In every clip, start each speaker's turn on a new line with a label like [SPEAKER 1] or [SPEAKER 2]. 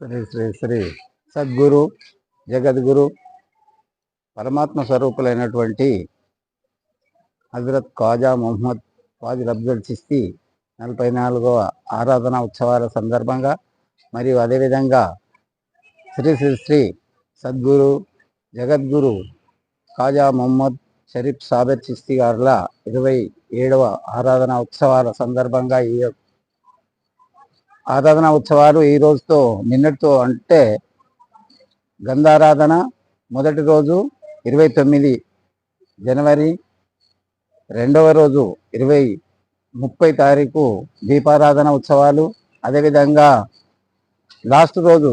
[SPEAKER 1] శ్రీ శ్రీ శ్రీ సద్గురు జగద్గురు పరమాత్మ స్వరూపులైనటువంటి హజరత్ ఖాజా మొహమ్మద్ ఫాజిల్ అబ్దుల్ చిస్తి నలభై నాలుగవ ఆరాధన ఉత్సవాల సందర్భంగా మరియు అదేవిధంగా శ్రీ శ్రీ శ్రీ సద్గురు జగద్గురు ఖాజా మొహమ్మద్ షరీఫ్ సాబెర్ చిస్తి గారుల ఇరవై ఏడవ ఆరాధన ఉత్సవాల సందర్భంగా ఈ యొక్క ఆరాధన ఉత్సవాలు ఈ రోజుతో నిన్నటితో అంటే గంధారాధన మొదటి రోజు ఇరవై తొమ్మిది జనవరి రెండవ రోజు ఇరవై ముప్పై తారీఖు దీపారాధన ఉత్సవాలు. అదేవిధంగా లాస్ట్ రోజు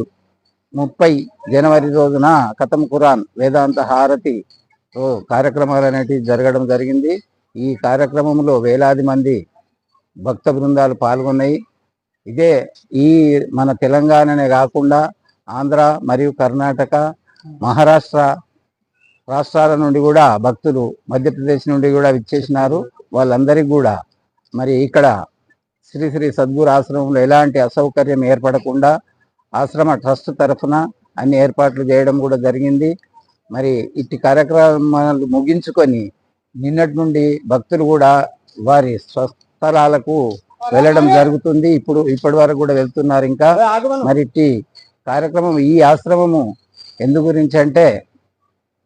[SPEAKER 1] ముప్పై జనవరి రోజున కథం ఖురాన్ వేదాంత హారతి కార్యక్రమాలు అనేటివి జరగడం జరిగింది. ఈ కార్యక్రమంలో వేలాది మంది భక్త బృందాలు పాల్గొన్నాయి. ఇదే ఈ మన తెలంగాణనే కాకుండా ఆంధ్ర మరియు కర్ణాటక మహారాష్ట్ర రాష్ట్రాల నుండి కూడా భక్తులు మధ్యప్రదేశ్ నుండి కూడా విచ్చేసినారు. వాళ్ళందరికీ కూడా మరి ఇక్కడ శ్రీ శ్రీ సద్గురు ఆశ్రమంలో ఎలాంటి అసౌకర్యం ఏర్పడకుండా ఆశ్రమ ట్రస్ట్ తరఫున అన్ని ఏర్పాట్లు చేయడం కూడా జరిగింది. మరి ఇట్టి కార్యక్రమాలు ముగించుకొని నిన్నటి నుండి భక్తులు కూడా వారి స్వస్థలాలకు వెళ్ళడం జరుగుతుంది. ఇప్పుడు ఇప్పటి వరకు కూడా వెళ్తున్నారు ఇంకా. మరి కార్యక్రమం ఈ ఆశ్రమము ఎందు గురించి అంటే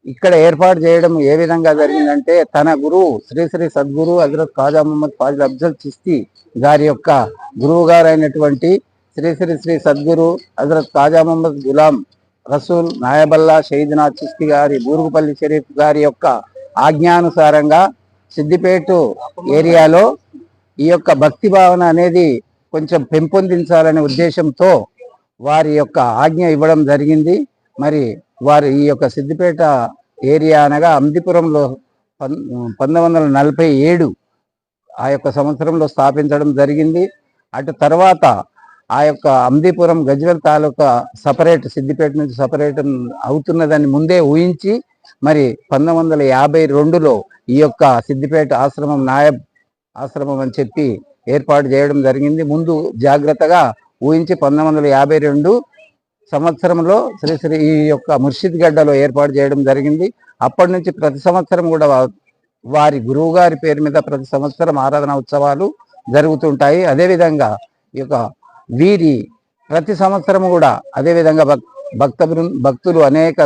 [SPEAKER 1] ఇక్కడ ఏర్పాటు చేయడం ఏ విధంగా జరిగిందంటే తన గురువు శ్రీ శ్రీ సద్గురు హజరత్ ఖాజా మొహమ్మద్ ఫాజిల్ అఫ్జల్ చిస్తి గారి యొక్క గురువు గారైనటువంటి శ్రీ శ్రీ శ్రీ సద్గురు హజరత్ ఖాజా మొహమ్మద్ గులాం రసూల్ నాయబల్లా షహీద్నాథ్ చిస్తి గారి బూరుగుపల్లి షరీఫ్ గారి యొక్క ఆజ్ఞానుసారంగా సిద్దిపేట ఏరియాలో ఈ యొక్క భక్తి భావన అనేది కొంచెం పెంపొందించాలనే ఉద్దేశంతో వారి యొక్క ఆజ్ఞ ఇవ్వడం జరిగింది. మరి వారు ఈ యొక్క సిద్దిపేట ఏరియా అనగా అందిపురంలో పన్ పంతొమ్మిది వందల నలభై ఏడు ఆ యొక్క సంవత్సరంలో స్థాపించడం జరిగింది. అటు తర్వాత ఆ యొక్క అందిపురం గజ్వెల్ తాలూకా సపరేట్ సిద్దిపేట నుంచి సపరేట్ అవుతున్నదని ముందే ఊహించి మరి పంతొమ్మిది వందల యాభై రెండులో ఈ యొక్క సిద్దిపేట ఆశ్రమం నాయబ్ ఆశ్రమం అని చెప్పి ఏర్పాటు చేయడం జరిగింది. ముందు జాగ్రత్తగా ఊహించి పంతొమ్మిది వందల యాభై రెండు సంవత్సరంలో శ్రీ శ్రీ ఈ యొక్క ముర్షిద్ గడ్డలో ఏర్పాటు చేయడం జరిగింది. అప్పటి నుంచి ప్రతి సంవత్సరం కూడా వారి గురువు గారి పేరు మీద ప్రతి సంవత్సరం ఆరాధన ఉత్సవాలు జరుగుతుంటాయి. అదేవిధంగా ఈ యొక్క వీరి ప్రతి సంవత్సరం కూడా అదేవిధంగా భక్ భక్త భక్తులు అనేక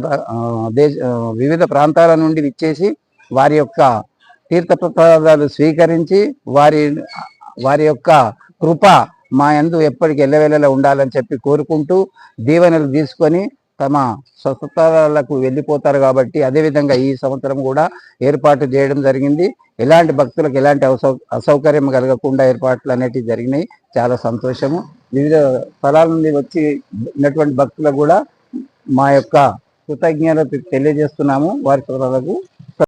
[SPEAKER 1] దేశ వివిధ ప్రాంతాల నుండి విచ్చేసి వారి యొక్క తీర్థప్రసాదాలు స్వీకరించి వారి వారి యొక్క కృప మా యందు ఎప్పటికి ఎల్లవెల్లలా ఉండాలని చెప్పి కోరుకుంటూ దీవెనలు తీసుకొని తమ స్వస్థలాలకు వెళ్ళిపోతారు కాబట్టి అదేవిధంగా ఈ సంవత్సరం కూడా ఏర్పాటు చేయడం జరిగింది. ఎలాంటి భక్తులకు ఎలాంటి అసౌ అసౌకర్యం కలగకుండా ఏర్పాట్లు అనేటివి జరిగినాయి. చాలా సంతోషము. వివిధ స్థలాల నుండి వచ్చి ఉన్నటువంటి భక్తులకు కూడా మా యొక్క కృతజ్ఞతలు తెలియజేస్తున్నాము. వారి స్థలాలకు